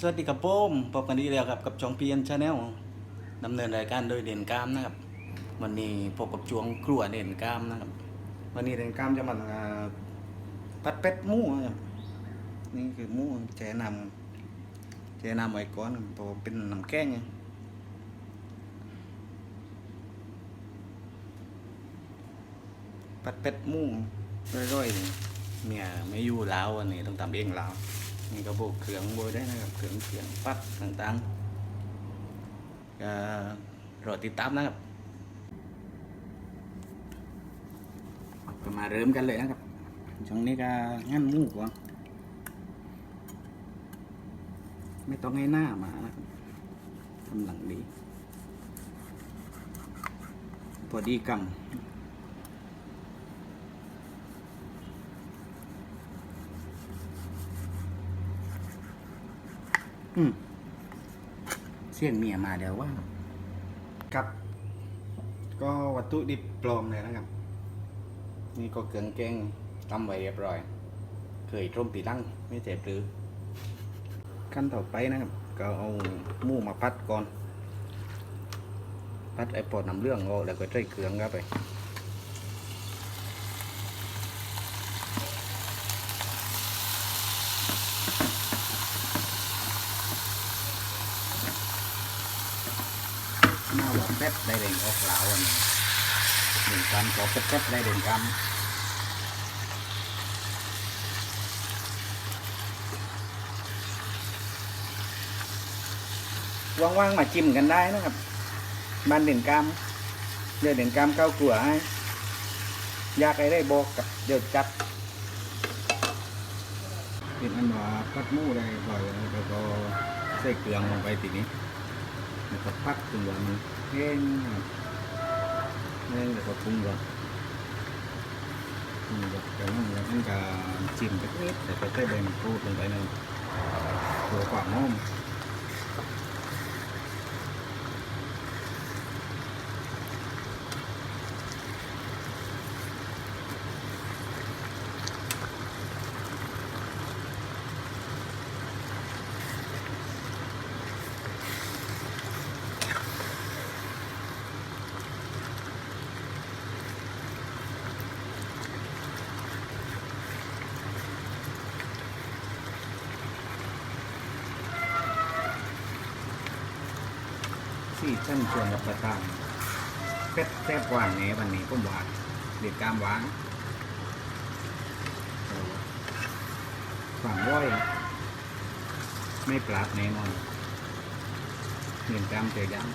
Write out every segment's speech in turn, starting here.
สวัสดีครับผมพบกันอีกแล้วครับกับช่องเพียนชาแนลดำเนินรายการโดยเด่นกามนะครับ วันนี้พบกับช่วงครัวเด่นกามนะครับ วันนี้เด่นกามจะมาอ่าผัดเป็ดหมูนะครับนี่คือหมูแช่น้ำแช่น้ำไว้ก่อนเพราะว่าเป็นน้ำแกงไงผัดเป็ดหมูร่อยๆเมียไม่อยู่แล้ววันนี้ต้องทำเองแล้ว นี่ก็พวกเครื่องโบยได้นะครับเครื่องเสียงปัดต่างๆก็รอติดตามนะครับก็มาเริ่มกันเลยนะครับช่วงนี้ก็งั้นมูกว่าไม่ต้องให้หน้ามานะครับกำลังดีพอดีกำ อืมเสียงเมียมาเดี๋ยวว่า ครับ ก็วัตถุดิบปลอมเลยนะครับ นี่ก็เครื่องแกงทำไว้เรียบร้อย เคยต้มปีลังไม่เจ็บหรือขั้นต่อไปนะครับ ก็เอาหมูมาพัดก่อน พัดไอ้ปอดน้ำเรื่องออกแล้วก็ใส่เครื่องเข้าไป หน้าหวานแป๊บได้เด่นออกลาวอันนี้หนึ่งกรัมขอแป๊บๆได้เด่นกรัมว่างๆมาจิ้มกันได้นะครับบ้านเด่นกรัมเดี๋ยวเด่นกรัมเข้ากลัวให้อยากให้ได้บอกกับเดี๋ยวจัดเป็นอันว่าพัดมูได้บ่อยแล้วก็ใส่เกลือลงไปทีนี้ แล้วก็พักจนกว่ามันแห้งนะครับแห้งแล้วก็ปรุงก่อนปรุงก่อนจากนั้นแล้วมันจะจิ้มสักนิดแต่ก็ใส่ใบมะกรูดลงไปในตัวความ หอมสี่ชั้นชวนรับประทานเป็ดแซ่บหวานแหนวันนี้ผมหวานเด็ดกามหวานเออความร้อย ไม่ปราดแน่นอนเห็นกามเจอยัง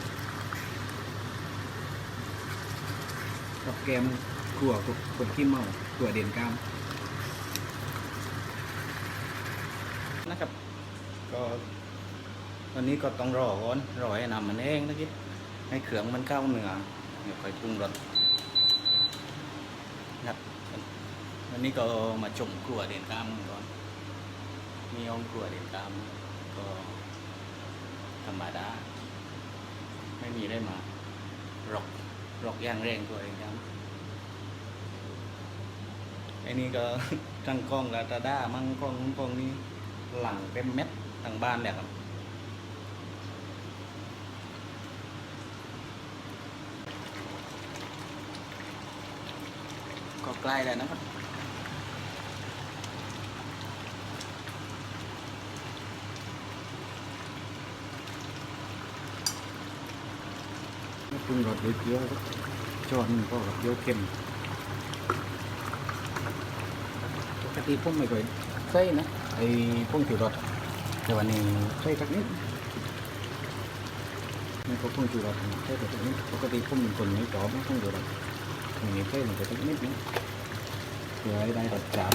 กับแกมขั่วคนขี้เมาขั่วเด่นกามนะครับ ก็ ตอนนี้ก็ต้องรอก่อนรอให้น้ำมันแห้งนะคิดให้เครื่องมันเข้าเนื้อเดี๋ยวค่อยปรุงรสครับวันนี้ก็มาชมครัวเด่นกามก่อน มีห้องครัวเด่นกามก็ธรรมดาไม่มีได้มารอกรอกอย่างแรงตัวเองครับไอ้นี่ก็ทั้งกล้องกับตาด้ามั่งกล้องกล้องนี้หลังเป็นเม็ดทางบ้านเนี่ยครับ ก็ใกล้แล้วนะครับปรุงรสด้วยเกลือครับช้อนหนึ่งก็กับเยอะเค็มปกติผมไม่ค่อยใส่นะไอ้พวกผิวรสแต่วันนี้ใส่สักนิดนี่ก็พวกผิวรสใส่สักนิดปกติผมเป็นคนไม่ชอบนะพวกผิวรสวันนี้ใส่ลงไปสักนิดนึงเพื่อให้ได้รส จัด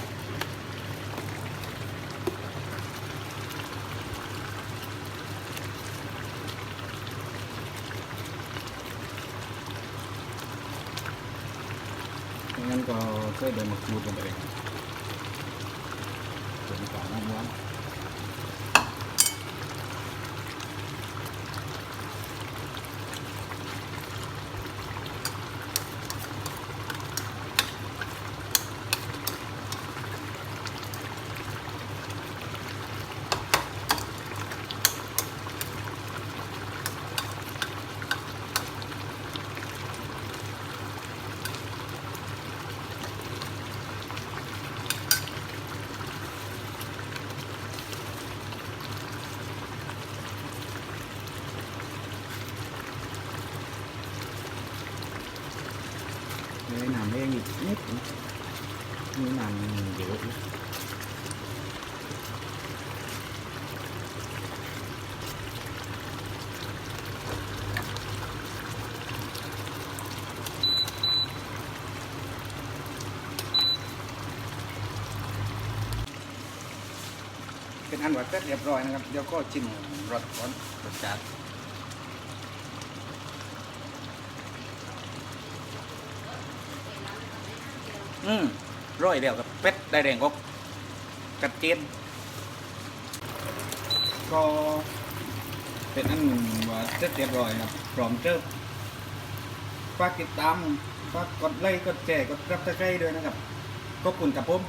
งั้นก็ใส่ใบมะกรูดลงไปเลยเป็น เองอีกนิดนี่มันเยอีกเป็นอันว่าเสร็จเรียบร้อยนะครับ เดี๋ยวก็จิ้มรสก่อนรสชาติ อืมร้อยเดียวกับเป็ดได้แดงก็กัดเจนก็เป็นอันว่าเจ็ดเจ็ดร้อยครับพร้อมเจอฝากติดตามฝากกดไลค์กดแชร์กดซับสไครต์ด้วยนะครับขอบคุณครับผม